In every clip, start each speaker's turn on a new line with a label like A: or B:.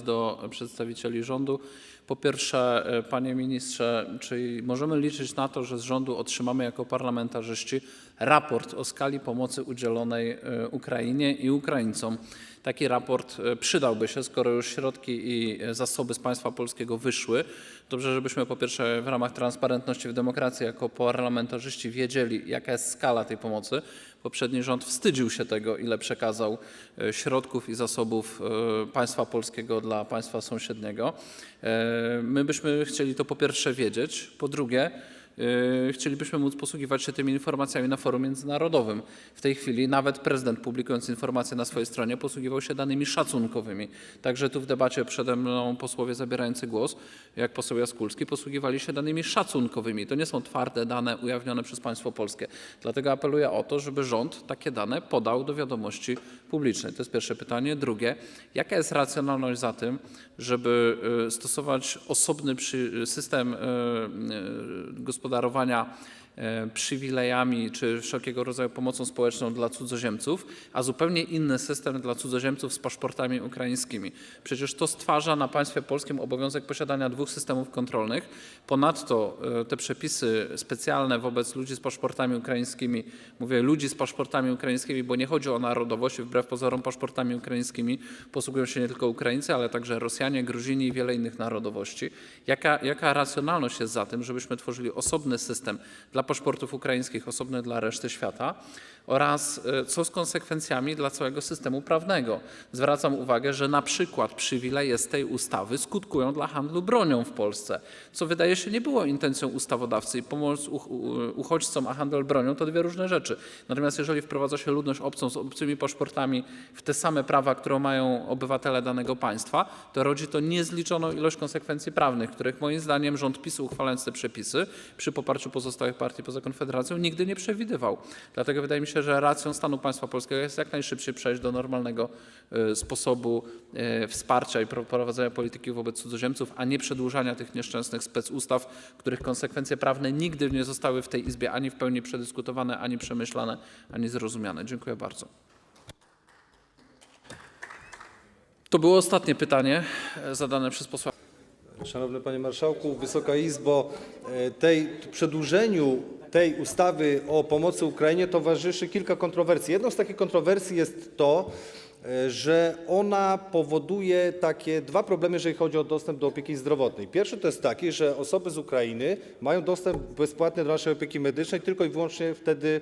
A: do przedstawicieli rządu. Po pierwsze, e, panie ministrze, czy możemy liczyć na to, że z rządu otrzymamy jako parlamentarzyści raport o skali pomocy udzielonej e, Ukrainie i Ukraińcom? Taki raport e, przydałby się, skoro już środki i zasoby z państwa polskiego wyszły. Dobrze, żebyśmy po pierwsze w ramach transparentności w demokracji jako parlamentarzyści wiedzieli, jaka jest skala tej pomocy. Poprzedni rząd wstydził się tego, ile przekazał środków i zasobów państwa polskiego dla państwa sąsiedniego. My byśmy chcieli to po pierwsze wiedzieć, po drugie chcielibyśmy móc posługiwać się tymi informacjami na forum międzynarodowym. W tej chwili nawet prezydent publikując informacje na swojej stronie posługiwał się danymi szacunkowymi. Także tu w debacie przede mną posłowie zabierający głos, jak poseł Jaskulski, posługiwali się danymi szacunkowymi. To nie są twarde dane ujawnione przez państwo polskie. Dlatego apeluję o to, żeby rząd takie dane podał do wiadomości publicznej. To jest pierwsze pytanie. Drugie, jaka jest racjonalność za tym, żeby y, stosować osobny system y, y, gospodarowania przywilejami czy wszelkiego rodzaju pomocą społeczną dla cudzoziemców, a zupełnie inny system dla cudzoziemców z paszportami ukraińskimi. Przecież to stwarza na państwie polskim obowiązek posiadania dwóch systemów kontrolnych. Ponadto e, te przepisy specjalne wobec ludzi z paszportami ukraińskimi, mówię ludzi z paszportami ukraińskimi, bo nie chodzi o narodowość, wbrew pozorom paszportami ukraińskimi posługują się nie tylko Ukraińcy, ale także Rosjanie, Gruzini i wiele innych narodowości. Jaka, jaka racjonalność jest za tym, żebyśmy tworzyli osobny system dla paszportów ukraińskich, osobny dla reszty świata oraz e, co z konsekwencjami dla całego systemu prawnego? Zwracam uwagę, że na przykład przywileje z tej ustawy skutkują dla handlu bronią w Polsce, co wydaje się nie było intencją ustawodawcy i pomoc uchodźcom, a handel bronią to dwie różne rzeczy. Natomiast jeżeli wprowadza się ludność obcą z obcymi paszportami w te same prawa, które mają obywatele danego państwa, to rodzi to niezliczoną ilość konsekwencji prawnych, których moim zdaniem rząd PiSu uchwalając te przepisy przy poparciu pozostałych partii poza Konfederacją nigdy nie przewidywał. Dlatego wydaje mi się, że racją stanu państwa polskiego jest jak najszybciej przejść do normalnego e, sposobu e, wsparcia i pro- prowadzenia polityki wobec cudzoziemców, a nie przedłużania tych nieszczęsnych specustaw, których konsekwencje prawne nigdy nie zostały w tej Izbie ani w pełni przedyskutowane, ani przemyślane, ani zrozumiane. Dziękuję bardzo. To było ostatnie pytanie e, zadane przez posła.
B: Szanowny Panie Marszałku, Wysoka Izbo, e, przedłużeniu tej ustawy o pomocy Ukrainie towarzyszy kilka kontrowersji. Jedną z takich kontrowersji jest to, e, że ona powoduje takie dwa problemy, jeżeli chodzi o dostęp do opieki zdrowotnej. Pierwszy to jest taki, że osoby z Ukrainy mają dostęp bezpłatny do naszej opieki medycznej tylko i wyłącznie wtedy,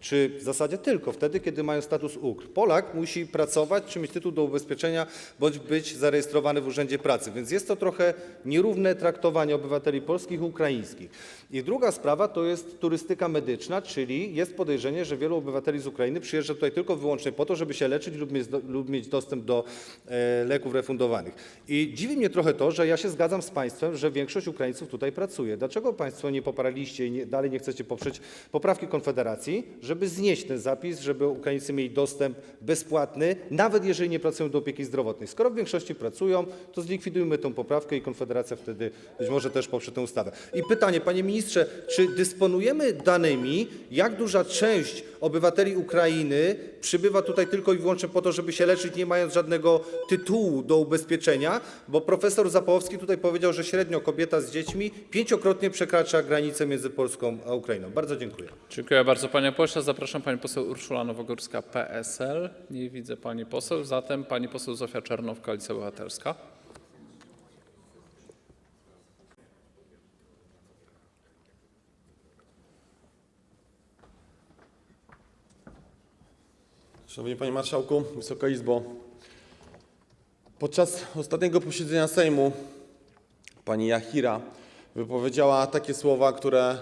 B: czy w zasadzie tylko wtedy, kiedy mają status UKR. Polak musi pracować czy mieć tytuł do ubezpieczenia, bądź być zarejestrowany w Urzędzie Pracy, więc jest to trochę nierówne traktowanie obywateli polskich i ukraińskich. I druga sprawa to jest turystyka medyczna, czyli jest podejrzenie, że wielu obywateli z Ukrainy przyjeżdża tutaj tylko wyłącznie po to, żeby się leczyć lub mieć, dostęp do e, leków refundowanych. I dziwi mnie trochę to, że ja się zgadzam z Państwem, że większość Ukraińców tutaj pracuje. Dlaczego Państwo nie poparaliście i dalej nie chcecie poprzeć poprawki Konfederacji, żeby znieść ten zapis, żeby Ukraińcy mieli dostęp bezpłatny, nawet jeżeli nie pracują do opieki zdrowotnej. Skoro w większości pracują, to zlikwidujmy tę poprawkę i Konfederacja wtedy być może też poprze tę ustawę. I pytanie, Panie Ministrze, czy dysponujemy danymi, jak duża część obywateli Ukrainy przybywa tutaj tylko i wyłącznie po to, żeby się leczyć, nie mając żadnego tytułu do ubezpieczenia? Bo profesor Zapałowski tutaj powiedział, że średnio kobieta z dziećmi pięciokrotnie przekracza granicę między Polską a Ukrainą. Bardzo dziękuję.
A: Dziękuję bardzo panie pośle. Zapraszam pani poseł Urszula Nowogórska, PSL. Nie widzę pani poseł, zatem pani poseł Zofia Czernow, Koalicja Obywatelska.
C: Szanowny Panie Marszałku, Wysoka Izbo. Podczas ostatniego posiedzenia Sejmu pani Jachira wypowiedziała takie słowa, które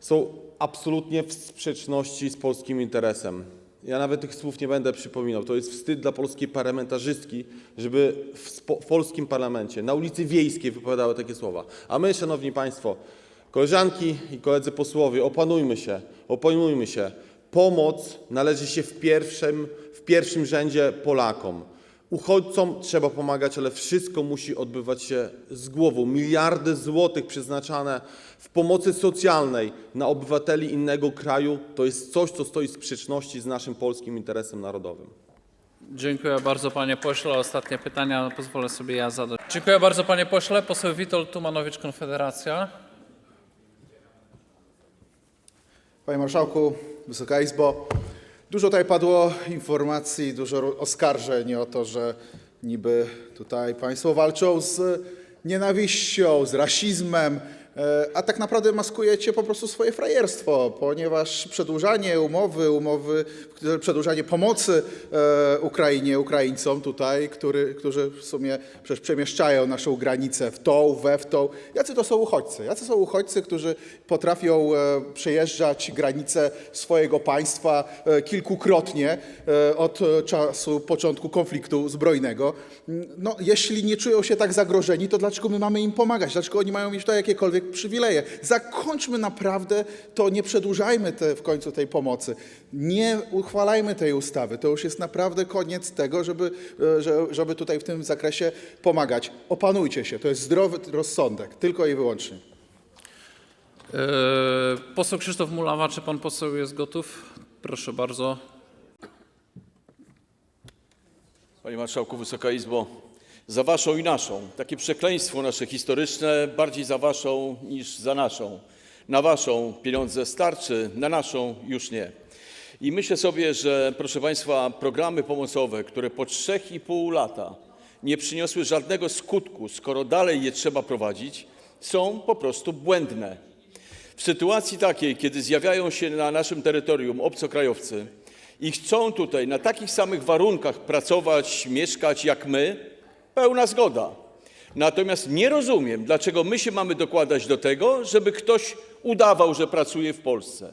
C: są absolutnie w sprzeczności z polskim interesem. Ja nawet tych słów nie będę przypominał. To jest wstyd dla polskiej parlamentarzystki, żeby w, w polskim parlamencie, na ulicy Wiejskiej wypowiadały takie słowa. A my, Szanowni Państwo, koleżanki i koledzy posłowie, opanujmy się, opanujmy się. Pomoc należy się w pierwszym, w pierwszym rzędzie Polakom. Uchodźcom trzeba pomagać, ale wszystko musi odbywać się z głową. Miliardy złotych przeznaczane w pomocy socjalnej na obywateli innego kraju to jest coś, co stoi w sprzeczności z naszym polskim interesem narodowym.
A: Dziękuję bardzo panie pośle. Ostatnie pytania pozwolę sobie ja zadać. Dziękuję bardzo panie pośle. Poseł Witold Tumanowicz, Konfederacja.
D: Panie Marszałku, Wysoka Izbo, dużo tutaj padło informacji, dużo oskarżeń o to, że niby tutaj Państwo walczą z nienawiścią, z rasizmem, a tak naprawdę maskujecie po prostu swoje frajerstwo, ponieważ przedłużanie umowy, umowy, przedłużanie pomocy e, Ukrainie, Ukraińcom tutaj, który, którzy w sumie przecież przemieszczają naszą granicę w tą, we w tą. Jacy to są uchodźcy? Jacy są uchodźcy, którzy potrafią e, przejeżdżać granicę swojego państwa e, kilkukrotnie e, od e, czasu początku konfliktu zbrojnego? No, jeśli nie czują się tak zagrożeni, to dlaczego my mamy im pomagać? Dlaczego oni mają mieć tutaj jakiekolwiek przywileje? Zakończmy naprawdę to, nie przedłużajmy te, w końcu tej pomocy. Nie uchwalajmy tej ustawy. To już jest naprawdę koniec tego, żeby, e, że- żeby tutaj w tym zakresie pomagać. Opanujcie się. To jest zdrowy rozsądek. Tylko i wyłącznie.
A: Yy, Poseł Krzysztof Mulawa, czy pan poseł jest gotów? Proszę bardzo.
E: Panie Marszałku, Wysoka Izbo, za waszą i naszą. Takie przekleństwo nasze historyczne, bardziej za waszą niż za naszą. Na waszą pieniądze starczy, na naszą już nie. I myślę sobie, że proszę Państwa, programy pomocowe, które po trzech i pół lata nie przyniosły żadnego skutku, skoro dalej je trzeba prowadzić, są po prostu błędne. W sytuacji takiej, kiedy zjawiają się na naszym terytorium obcokrajowcy i chcą tutaj na takich samych warunkach pracować, mieszkać jak my, pełna zgoda. Natomiast nie rozumiem, dlaczego my się mamy dokładać do tego, żeby ktoś udawał, że pracuje w Polsce.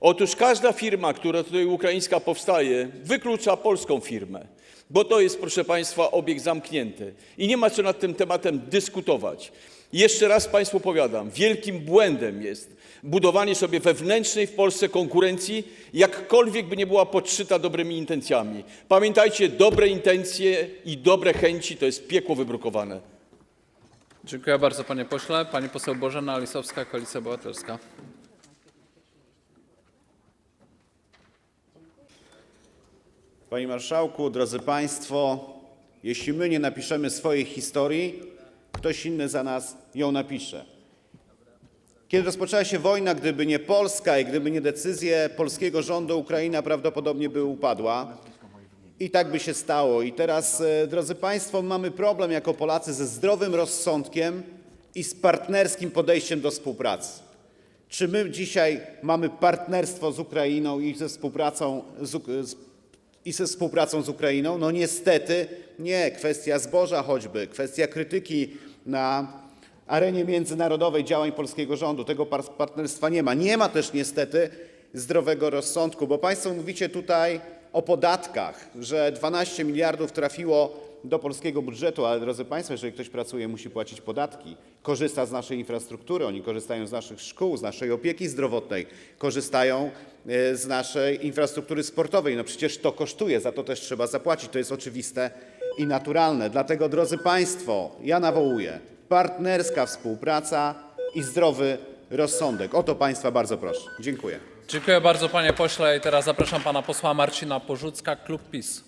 E: Otóż każda firma, która tutaj ukraińska powstaje, wyklucza polską firmę, bo to jest, proszę Państwa, obieg zamknięty i nie ma co nad tym tematem dyskutować. Jeszcze raz Państwu powiadam, wielkim błędem jest budowanie sobie wewnętrznej w Polsce konkurencji, jakkolwiek by nie była podszyta dobrymi intencjami. Pamiętajcie, dobre intencje i dobre chęci to jest piekło wybrukowane.
A: Dziękuję bardzo panie pośle. Pani poseł Bożena Lisowska, Koalicja Obywatelska.
F: Panie Marszałku, drodzy Państwo, jeśli my nie napiszemy swojej historii, ktoś inny za nas ją napisze. Kiedy rozpoczęła się wojna, gdyby nie Polska i gdyby nie decyzje polskiego rządu, Ukraina prawdopodobnie by upadła. I tak by się stało. I teraz, e, drodzy Państwo, mamy problem jako Polacy ze zdrowym rozsądkiem i z partnerskim podejściem do współpracy. Czy my dzisiaj mamy partnerstwo z Ukrainą i ze współpracą z, i ze współpracą z Ukrainą? No niestety nie. Kwestia zboża choćby, kwestia krytyki na arenie międzynarodowej działań polskiego rządu. Tego par- partnerstwa nie ma. Nie ma też niestety zdrowego rozsądku, bo Państwo mówicie tutaj o podatkach, że 12 miliardów trafiło do polskiego budżetu, ale drodzy Państwo, jeżeli ktoś pracuje, musi płacić podatki, korzysta z naszej infrastruktury, oni korzystają z naszych szkół, z naszej opieki zdrowotnej, korzystają e, z naszej infrastruktury sportowej. No przecież to kosztuje, za to też trzeba zapłacić. To jest oczywiste i naturalne. Dlatego, drodzy Państwo, ja nawołuję partnerska współpraca i zdrowy rozsądek. O to Państwa bardzo proszę. Dziękuję.
A: Dziękuję bardzo panie pośle i teraz zapraszam pana posła Marcina Porzucka, klub PiS.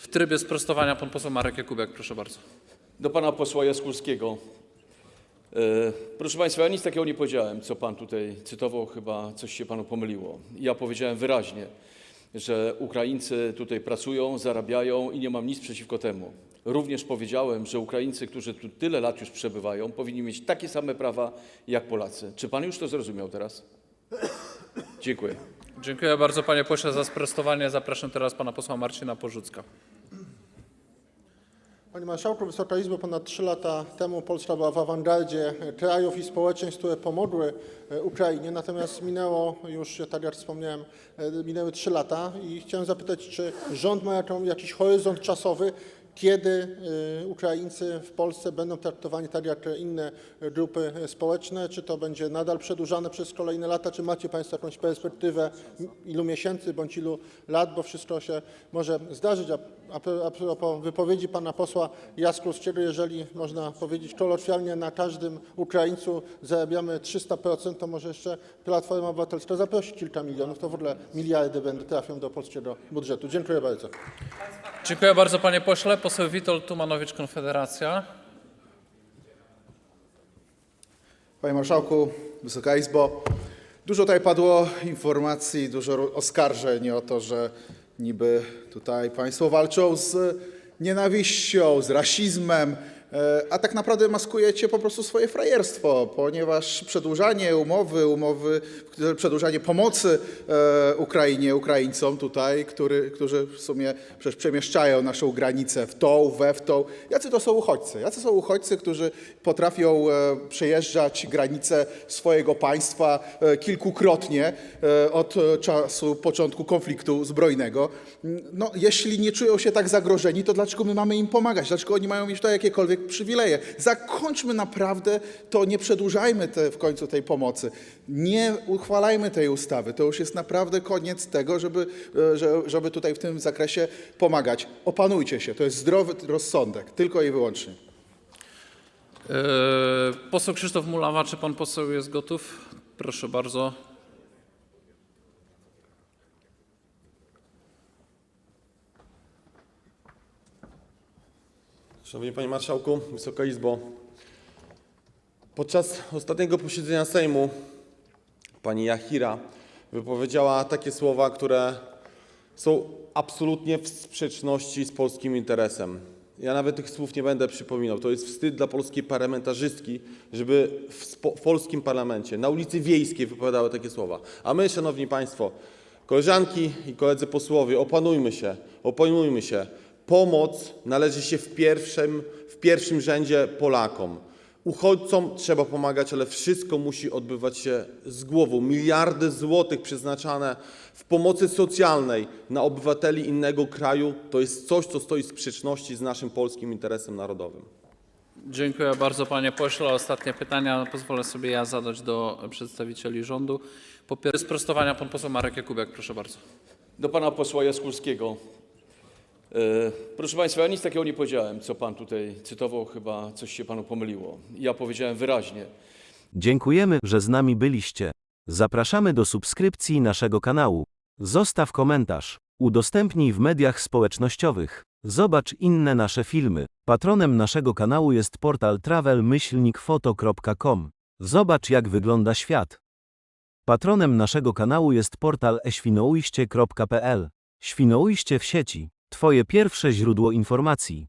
A: W trybie sprostowania pan poseł Marek Jakubiak, proszę bardzo.
E: Do pana posła Jaskulskiego. E, Proszę Państwa, ja nic takiego nie powiedziałem, co Pan tutaj cytował, chyba coś się Panu pomyliło. Ja powiedziałem wyraźnie, że Ukraińcy tutaj pracują, zarabiają i nie mam nic przeciwko temu. Również powiedziałem, że Ukraińcy, którzy tu tyle lat już przebywają, powinni mieć takie same prawa jak Polacy. Czy Pan już to zrozumiał teraz? Dziękuję.
A: Dziękuję bardzo panie pośle za sprostowanie. Zapraszam teraz pana posła Marcina Porzucka.
G: Panie Marszałku, Wysoka Izbo, ponad 3 lata temu Polska była w awangardzie krajów i społeczeństw, które pomogły e, Ukrainie, natomiast minęło już, tak jak wspomniałem, e, minęły 3 lata i chciałem zapytać, czy rząd ma jaką, jakiś horyzont czasowy, kiedy y, Ukraińcy w Polsce będą traktowani tak jak inne grupy społeczne, czy to będzie nadal przedłużane przez kolejne lata, czy macie Państwo jakąś perspektywę ilu miesięcy bądź ilu lat, bo wszystko się może zdarzyć. A, a, pro- a propos wypowiedzi pana posła Jaskulskiego, jeżeli można powiedzieć kolokwialnie, na każdym Ukraińcu zarabiamy 300%, to może jeszcze Platforma Obywatelska zaprosi kilka milionów, to w ogóle miliardy będą trafią do polskiego budżetu. Dziękuję bardzo.
A: Dziękuję bardzo panie pośle. Poseł Witold Tumanowicz, Konfederacja.
D: Panie Marszałku, Wysoka Izbo, dużo tutaj padło informacji, dużo oskarżeń o to, że niby tutaj Państwo walczą z nienawiścią, z rasizmem, a tak naprawdę maskujecie po prostu swoje frajerstwo, ponieważ przedłużanie umowy, umowy, przedłużanie pomocy e, Ukrainie, Ukraińcom tutaj, który, którzy w sumie przecież przemieszczają naszą granicę w tą, we w tą. Jacy to są uchodźcy? Jacy są uchodźcy, którzy potrafią e, przejeżdżać granicę swojego państwa e, kilkukrotnie e, od e, czasu początku konfliktu zbrojnego? No, jeśli nie czują się tak zagrożeni, to dlaczego my mamy im pomagać? Dlaczego oni mają mieć to jakiekolwiek przywileje? Zakończmy naprawdę to, nie przedłużajmy te, w końcu tej pomocy. Nie uchwalajmy tej ustawy. To już jest naprawdę koniec tego, żeby, e, że- żeby tutaj w tym zakresie pomagać. Opanujcie się. To jest zdrowy rozsądek. Tylko i wyłącznie.
A: Yy, Poseł Krzysztof Mulawa, czy pan poseł jest gotów? Proszę bardzo.
C: Szanowny Panie Marszałku, Wysoka Izbo. Podczas ostatniego posiedzenia Sejmu pani Jachira wypowiedziała takie słowa, które są absolutnie w sprzeczności z polskim interesem. Ja nawet tych słów nie będę przypominał. To jest wstyd dla polskiej parlamentarzystki, żeby w, w polskim parlamencie, na ulicy Wiejskiej wypowiadały takie słowa. A my, Szanowni Państwo, koleżanki i koledzy posłowie, opanujmy się, opanujmy się. Pomoc należy się w pierwszym, w pierwszym rzędzie Polakom. Uchodźcom trzeba pomagać, ale wszystko musi odbywać się z głową. Miliardy złotych przeznaczane w pomocy socjalnej na obywateli innego kraju to jest coś, co stoi w sprzeczności z naszym polskim interesem narodowym.
A: Dziękuję bardzo panie pośle. Ostatnie pytania pozwolę sobie ja zadać do przedstawicieli rządu. Po pierwsze sprostowania pan poseł Marek Jakubiak, proszę bardzo.
E: Do pana posła Jaskulskiego. E, Proszę Państwa, ja nic takiego nie powiedziałem, co Pan tutaj cytował, chyba coś się Panu pomyliło. Ja powiedziałem wyraźnie,
H: Dziękujemy, że z nami byliście. Zapraszamy do subskrypcji naszego kanału. Zostaw komentarz. Udostępnij w mediach społecznościowych. Zobacz inne nasze filmy. Patronem naszego kanału jest portal travel-foto.com. Zobacz jak wygląda świat. Patronem naszego kanału jest portal eświnoujście.pl. Świnoujście w sieci. Twoje pierwsze źródło informacji.